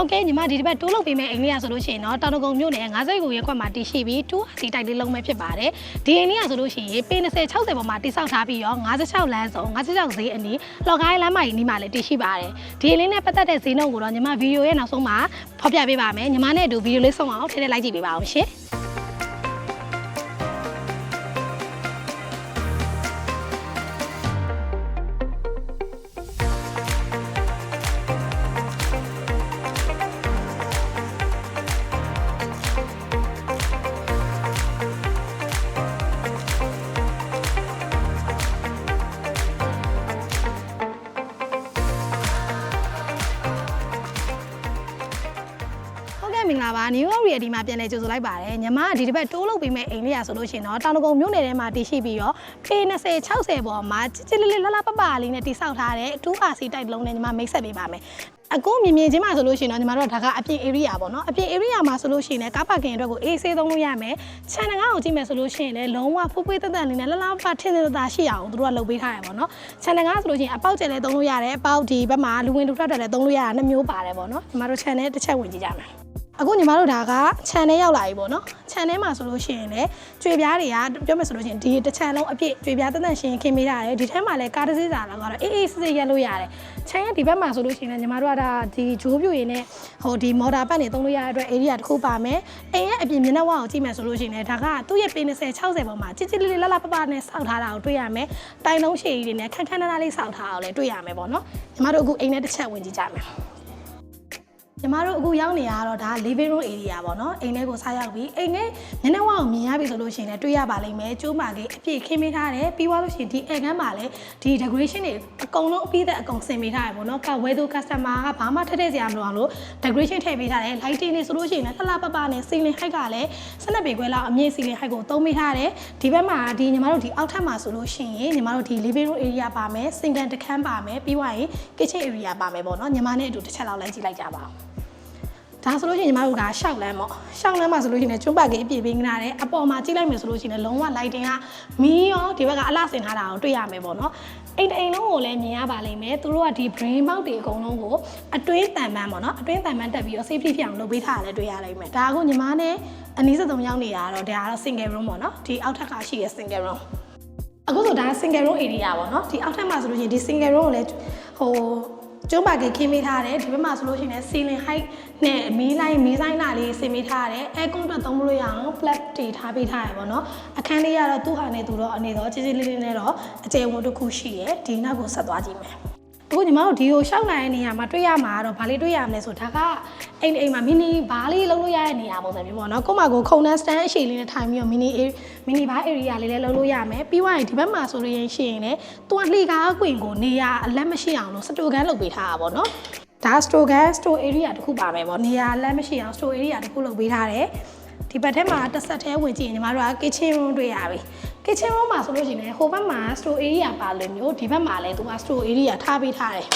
ဟုတ်ကဲ့ညီမဒီတစ်ပတ်တိုးလုပ်ပေးမယ့်အိမ်လေးရဆိုလို့ရှိရင်တော့တောင်တကုံမြို့နယ်50ကိုရက်ခွက်မှာတည်ရှိပြီး2ဟာစီတိုက်လေးလုံးမဲ့ဖြစ်ပါတယ်ဒီအိမ်လေးရဆိုလို့ရှိရင်ပေ20 60ပေါ်မှာတိစောက်ထားပြီးတော့56လမ်းစုံ56ဈေးအနီးလော်ကိုင်းလမ်းမကြီးနီးမှာလည်းတည်ရှိပါတယ်ဒီအိမ်လေးနဲ့ပတ်သက်တဲ့ဈေးနှုန်းကိုတော့ညီမဗီဒီယိုရဲ့နောက်ဆုံးမှာဖော်ပြပေးပါမယ်ညီမနဲ့အတူဗီဒီယိုလေးဆုံးအောင်ထည့်ထည့်လိုက်ကြည့်ပေးပါအောင်ရှင် တ်ကဲ့မင်္ဂလာပါ New York Realty မှာပြန်လည်ကြိုဆိုလိုက်ပါတယ်ညီမကဒီတစ်ပတ်တိုးလုပ်ပေးမဲ့အိမ်လေးရဆိုလို့ရှိရင်တော့တောင်တကုံမြို့နယ်ထဲမှာတည်ရှိပြီးတော့ပေ20 60ပေါ်မှာချစ်ချစ်လေးလေးလှလှပပလေးနဲ့တိစောက်ထားတဲ့ 2RC တိုက်လုံးနဲ့ညီမမိတ်ဆက်ပေးပါမယ်အခုမြင်မြင်ချင်းမှာဆိုလို့ရှိရင်တော့ညီမတို့ကဒါကအပြင် area ပေါ့နော်အပြင် area မှာဆိုလို့ရှိရင်လည်းကားပါကင်အတွက်ကိုအေးဆေးသုံးလို့ရမယ်ခြံငါးကိုကြည့်မယ်ဆိုလို့ရှိရင်လည်းလုံးဝဖူးဖွေးတက်တက်လေးနဲ့လှလှပပထင်းထင်းသာရှိအောင်သူတို့ကလုပ်ပေးထားတယ်ပေါ့နော်ခြံငါးဆိုလို့ရှိရင်အပေါက်ကျယ်လည်းသုံးလို့ရတယ်အပေါက်ဒီဘက်မှာလူဝင်လူထွက်တယ်လည်းသုံးလို့ရတာနှစ်မျိုးပါတယ်ပေါ့နော်ညီမတို့ခြံနဲ့တစ်ချက်ဝင်ကြည့်ကြမယ် အခုညီမတို့ဒါကခြံထဲရောက်လာပြီပေါ့နော်ခြံထဲမှာဆိုလို့ရှိရင်လည်းကြွေပြားတွေကပြောမယ်ဆိုလို့ရှိရင်ဒီတစ်ခြံလုံးအပြည့်ကြွေပြားတက်တက်ရှင်ခင်းပေးထားတယ်ဒီထဲမှာလည်းကားတစ်စီးစာလောက်ကတော့အေးအေးစစ်စစ်ရက်လို့ရတယ်ခြံရဲ့ဒီဘက်မှာဆိုလို့ရှိရင်လည်းညီမတို့ကဒါဒီဂျိုးပြူရင်းနဲ့ဟိုဒီမော်တာပတ်နေသုံးလို့ရတဲ့အတွက် area တစ်ခုပါမယ်အိမ်ရဲ့အပြင်မျက်နှာဝါကိုကြည့်မယ်ဆိုလို့ရှိရင်လည်းဒါကသူ့ရဲ့ပေ20 60ပေါ်မှာချစ်ချစ်လေးလေးလှလှပပနဲ့စောက်ထားတာကိုတွေ့ရမယ်တိုင်လုံးရှည်ကြီးတွေနဲ့ခန်းခန်းနားနားလေးစောက်ထားအောင်လည်းတွေ့ရမယ်ပေါ့နော်ညီမတို့အခုအိမ်နဲ့တစ်ချက်ဝင်ကြည့်ကြမယ် ညီမတို့အခုရောက်နေရတော့ဒါ living room area ပေါ့နော်အိမ်ထဲကိုစားရောက်ပြီးအိမ်ထဲမျက်နှာဝါကိုမြင်ရပြီဆိုလို့ရှိရင်လည်းတွေ့ရပါလိမ့်မယ်ကျိုးမာကြီးအပြည့်ခင်းပေးထားတယ်ပြီးသွားလို့ရှိရင်ဒီအိမ်ခန်းမှာလည်းဒီ decoration တွေအကုန်လုံးအပြီးသက်အကုန်ဆင်ပေးထားတယ်ပေါ့နော်ကဝဲသူ customer ကဘာမှထက်ထက်စရာမလိုအောင်လို့ decoration ထည့်ပေးထားတယ် lighting တွေဆိုလို့ရှိရင်လည်းလှလှပပနဲ့ ceiling height ကလည်း12ပေခွဲလောက်အမြင့် ceiling height ကိုသုံးပေးထားတယ်ဒီဘက်မှာဒီညီမတို့ဒီအောက်ထပ်မှာဆိုလို့ရှိရင်ညီမတို့ဒီ living room area ပါမယ် single တစ်ခန်းပါမယ်ပြီးသွားရင် kitchen area ပါမယ်ပေါ့နော်ညီမနဲ့အတူတစ်ချက်လောက်လမ်းကြည့်လိုက်ကြပါဦး ဒါဆိုလို့ရှိရင်ညီမတို့ကရှောက်လန်းပေါ့ရှောက်လန်းမှာဆိုလို့ရှိရင်ကျွန်းပါကေးအပြည့်ပေးနေတာတယ်အပေါ်မှာကြည့်လိုက်မယ်ဆိုလို့ရှိရင်လုံးဝ lighting ကမီးရောဒီဘက်ကအလှဆင်ထားတာကိုတွေ့ရမယ်ပေါ့နော်အိမ်တစ်အိမ်လုံးကိုလည်းမြင်ရပါလိမ့်မယ်သူတို့ကဒီ brain box တွေအကုန်လုံးကိုအတွင်းတန်ပန်းပေါ့နော်အတွင်းတန်ပန်းတက်ပြီးတော့ safety ဖြစ်အောင်လုပ်ပေးထားတာလည်းတွေ့ရလိမ့်မယ်ဒါကညီမနဲ့အနည်းဆုံးရောက်နေတာကတော့ဒါကတော့ single room ပေါ့နော်ဒီအောက်ထပ်ကရှိတဲ့ single room အခုဆိုဒါ single room area ပေါ့နော်ဒီအောက်ထပ်မှာဆိုလို့ရှိရင်ဒီ single room ကိုလည်းဟို ကျုံးပါကခင်းပေးထားတယ်ဒီဘက်မှာဆိုလို့ရှိရင် ceiling height နဲ့မီးလိုင်းမီးဆိုင်နာလေးဆင်ပေးထားတယ် air con တော့သုံးမလို့ရအောင် flat တီထားပေးထားရပေါ့နော်အခန်းလေးကတော့သူ့ဟာနဲ့သူတော့အနေတော့ကြီးကြီးလေးလေးနဲ့တော့အကျယ်ဝန်းတစ်ခုရှိရယ်ဒီနောက်ကိုဆက်သွားကြည့်မယ် အခုညီမတို့ဒီကိုရှောက်နိုင်တဲ့နေရာမှာတွေ့ရမှာကတော့ဗာလေးတွေ့ရမလဲဆိုဒါကအိမ်အိမ်မှာမီနီဘားလေးလုံးလို့ရတဲ့နေရာပုံစံမျိုးပေါ့နော်ကို့မှာကိုခုံတန်း stand အရှိလေးနဲ့ထိုင်ပြီးတော့မီနီမီနီဘား area လေးလည်းလုံးလို့ရမယ်ပြီးသွားရင်ဒီဘက်မှာဆိုရင်ရှိရင်လည်းသူကလှေကားကွင်ကိုနေရာအလက်မရှိအောင်လို့စတိုကန်လုပ်ပေးထားတာပေါ့နော်ဒါ store gas store area တစ်ခုပါမယ်ပေါ့နေရာအလက်မရှိအောင် store area တစ်ခုလုပ်ပေးထားတယ်ဒီဘက်ထဲမှာတစ်ဆက်သေးဝင်ကြည့်ရင်ညီမတို့က kitchen room တွေ့ရပြီ kitchen room မှာဆိုလို့ရှိရင်လည်းဟိုဘက်မှာ store area ပါလို့မျိုးဒီဘက်မှာလည်းသူက store area ထားပေးထားတယ်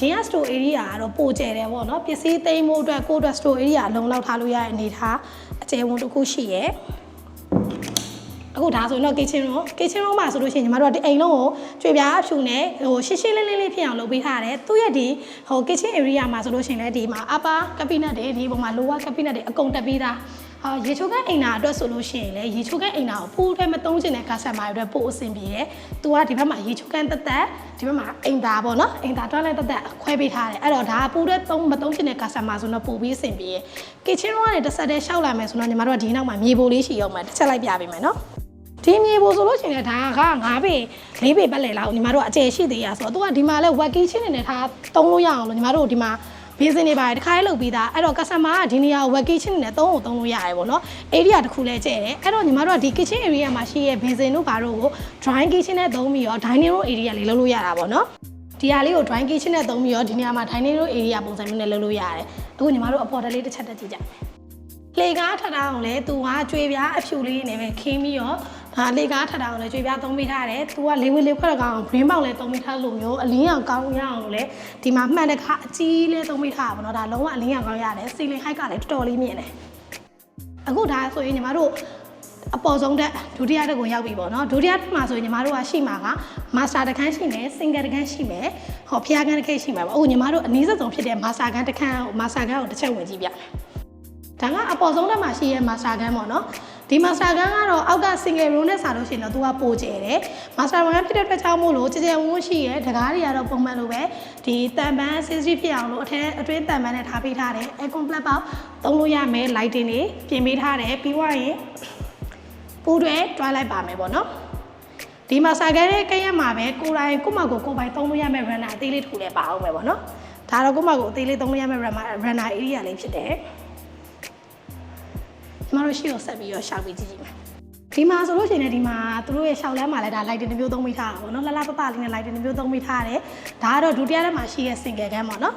ဒီက store area ကတော့ပိုကျယ်တယ်ပေါ့နော်ပစ္စည်းသိမ်းမှုအတွက်ကိုယ့်အတွက် store area လုံလောက်ထားလို့ရတဲ့အနေထားအကျယ်ဝန်းတစ်ခုရှိရယ်အခုဒါဆိုရင်တော့ kitchen room kitchen room မှာဆိုလို့ရှိရင်ညီမတို့ကဒီအိမ်လုံးကိုကြွေပြားအဖြူနဲ့ဟိုရှင်းရှင်းလင်းလင်းလေးဖြစ်အောင်လုပ်ပေးထားတယ်သူ့ရဲ့ဒီဟို kitchen area မှာဆိုလို့ရှိရင်လည်းဒီမှာ upper cabinet တွေဒီပုံမှာ lower cabinet တွေအကုန်တက်ပေးတာ ဟာရေချိုးကအိမ်နာအတွက်ဆိုလို့ရှိရင်လည်းရေချိုးကအိမ်နာကိုပူထဲမသုံးချင်တဲ့ customer တွေအတွက်ပို့အဆင်ပြေတယ်။ तू ကဒီဘက်မှာရေချိုးကန်တက်တက်ဒီဘက်မှာအိမ်သားပေါ့နော်အိမ်သားတွန်းလဲတက်တက်ခွဲပေးထားတယ်။အဲ့တော့ဒါကပူထဲသုံးမသုံးချင်တဲ့ customer ဆိုတော့ပို့ပြီးအဆင်ပြေတယ်။ kitchen room ကနေတစ်ဆက်တည်းရှောက်လာမယ်ဆိုတော့ညီမတို့ကဒီနောက်မှာမြေပိုလေးရှိအောင်မှာတစ်ချက်လိုက်ပြပေးမယ်နော်။ဒီမြေပိုဆိုလို့ရှိရင်လည်းဒါက9ပေ4ပေပတ်လည်လောက်ညီမတို့ကအကျယ်ရှိသေးရဆိုတော့သူကဒီမှာလဲ working ချင်းနေနဲ့ထားသုံးလို့ရအောင်လို့ညီမတို့ဒီမှာ ဘေးစင်တွေပါတယ်တခါလေးလုပ်ပြီးသားအဲ့တော့ customer ကဒီနေရာကို working ချင်းနေနဲ့သုံးဖို့သုံးလို့ရတယ်ပေါ့နော် area တစ်ခုလဲကျဲတယ်အဲ့တော့ညီမတို့ကဒီ kitchen area မှာရှိရဲ့ဘေးစင်တို့ဘာတို့ကို drying kitchen နဲ့သုံးပြီးတော့ dining room area လေးလုပ်လို့ရတာပေါ့နော်ဒီဟာလေးကို drying kitchen နဲ့သုံးပြီးတော့ဒီနေရာမှာ dining room area ပုံစံမျိုးနဲ့လုပ်လို့ရတယ်အခုညီမတို့အပေါ်တက်လေးတစ်ချက်တက်ကြည့်ကြမယ်လေကားထထအောင်လဲသူကကြွေပြားအဖြူလေးနဲ့ပဲခင်းပြီးတော့ ဒါလေကားထထအောင်လဲကြွေပြားသုံးပေးထားတယ်သူကလေးဝေးလေးခွက်ကောင် green ပေါင်လဲသုံးပေးထားလို့မျိုးအလင်းရောင်ကောင်းရအောင်လို့လဲဒီမှာမှန်တခါအကြီးလဲသုံးပေးထားတာပေါ့နော်ဒါလုံးဝအလင်းရောင်ကောင်းရတယ်စီလင်ဟိုက်ကလည်းတော်တော်လေးမြင့်တယ်အခုဒါဆိုရင်ညီမတို့အပေါ်ဆုံးတက်ဒုတိယတက်ကိုရောက်ပြီပေါ့နော်ဒုတိယတက်မှာဆိုရင်ညီမတို့ကရှိမှာကမာစတာတစ်ခန်းရှိမယ်စင်ဂယ်တစ်ခန်းရှိမယ်ဟောဖျားခန်းတစ်ခန်းရှိမှာပေါ့အခုညီမတို့အနည်းဆုံးဖြစ်တဲ့မာစတာခန်းတစ်ခန်းမာစတာခန်းကိုတစ်ချက်ဝင်ကြည့်ပြမယ်ဒါကအပေါ်ဆုံးတက်မှာရှိရဲ့မာစတာခန်းပေါ့နော် ဒီမာစတာခန်းကတော့အောက်က single room နဲ့စားလို့ရှိရင်တော့သူကပိုကျယ်တယ်မာစတာခန်းဖြစ်တဲ့အတွက်ကြောင့်မို့လို့ကြည်ကြဲဝန်းရှိရဲ့တကားတွေကတော့ပုံမှန်လိုပဲဒီတန်ပန်း sensitive ဖြစ်အောင်လို့အထက်အတွင်းတန်ပန်းနဲ့ထားပေးထားတယ် aircon plug ပေါက်သုံးလို့ရမယ် lighting တွေပြင်ပေးထားတယ်ပြီးွားရင်ပူတွေတွားလိုက်ပါမယ်ပေါ့နော်ဒီမှာစာခဲတဲ့ကရက်မှာပဲကိုယ်တိုင်ကိုယ့်မကိုကိုယ်ပိုင်သုံးလို့ရမယ့် runner အသေးလေးတစ်ခုလည်းပါအောင်မယ်ပေါ့နော်ဒါတော့ကိုယ့်မကိုအသေးလေးသုံးလို့ရမယ့် runner runner area လေးဖြစ်တယ် ကျမတို့ရှေ့ကိုဆက်ပြီးတော့ရှောက်ပြီးကြည့်ကြည့်မယ်ဒီမှာဆိုလို့ရှိရင်လည်းဒီမှာသူတို့ရဲ့ရှောက်လမ်းမှာလည်းဒါ light တစ်မျိုးသုံးမိထားတာပေါ့နော်လှလှပပလေးနဲ့ light တစ်မျိုးသုံးမိထားတယ်ဒါကတော့ဒုတိယထဲမှာရှိရဲ့ single ကန်းပေါ့နော်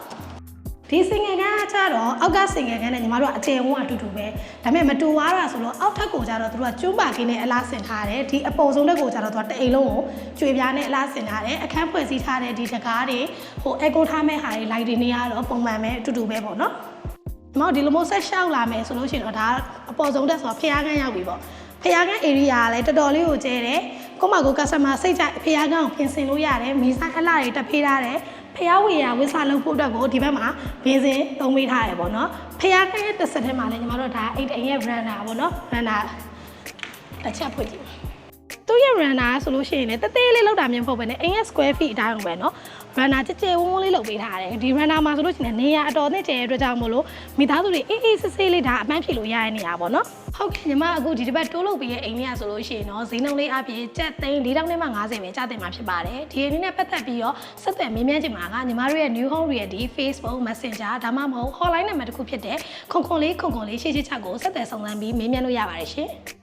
ဒီစင်ငယ်ကန်းကကြတော့အောက်ကစင်ငယ်ကန်းနဲ့ညီမတို့ကအကျယ်ဝန်းအတူတူပဲဒါပေမဲ့မတူသွားတာဆိုတော့အောက်ထပ်ကိုကြတော့သူတို့ကကျွန်းပါကင်းနဲ့အလားဆင်ထားတယ်ဒီအပေါ်ဆုံးတက်ကိုကြတော့သူကတအိမ်လုံးကိုကျွေပြားနဲ့အလားဆင်ထားတယ်အခန်းဖွဲ့စည်းထားတဲ့ဒီတကားတွေဟိုအကိုထားမဲ့ဟာတွေလိုက်တွေနေရတော့ပုံမှန်ပဲအတူတူပဲပေါ့နော်ဒီမှာဒီလိုမျိုးဆက်ရှောက်လာမယ်ဆိုလို့ရှိရင်တော့ဒါ အပေါ်ဆုံးတက်ဆိုတော့ဖျားကန်းရောက်ပြီပေါ့ဖျားကန်း area ကလည်းတော်တော်လေးကိုကျဲတယ်ကိုမကို customer စိတ်ကြဖျားကန်းကိုပြင်ဆင်လို့ရတယ်မီးဆိုင်အလှတွေတက်ဖေးထားတယ်ဖျားဝေရဝစ်စားလုပ်ဖို့အတွက်ကိုဒီဘက်မှာဘင်းစင်သုံးပေးထားတယ်ပေါ့နော်ဖျားကန်းရဲ့တစ်ဆက်ထဲမှာလည်းညီမတို့ဒါအိတ်အိမ်ရဲ့ runner ပေါ့နော် runner တစ်ချက်ဖွင့်ကြည့်ပါ သူ့ရဲ့ runner ဆိုလို့ရှိရင်လည်းတသေးလေးလောက်တာမျိုးမဟုတ်ဘဲနဲ့အိမ်ရဲ့ square feet အတိုင်းပဲเนาะ runner ကြဲကြဲဝန်းဝန်းလေးလုပ်ပေးထားတယ်ဒီ runner မှာဆိုလို့ရှိရင်နေရာအတော်နဲ့ကျဲတဲ့အတွက်ကြောင့်မို့လို့မိသားစုတွေအေးအေးဆေးဆေးလေးဒါအမှန်ဖြစ်လို့ရရနေရပါတော့ဟုတ်ကဲ့ညီမအခုဒီတစ်ပတ်တိုးလုပ်ပေးရဲ့အိမ်လေးอ่ะဆိုလို့ရှိရင်เนาะဈေးနှုန်းလေးအပြင်ကြက်သိန်း4000နဲ့မှ50ပဲကြားတင်မှာဖြစ်ပါတယ်ဒီအနေနဲ့ပတ်သက်ပြီးတော့ဆက်သွယ်မေးမြန်းချင်မှာကညီမတို့ရဲ့ New Home Realty Facebook Messenger ဒါမှမဟုတ် hotline နံပါတ်တစ်ခုဖြစ်တဲ့ခွန်ခွန်လေးခွန်ခွန်လေးရှေ့ရှေ့ချက်ကိုဆက်သွယ်ဆောင်စမ်းပြီးမေးမြန်းလို့ရပါတယ်ရှင်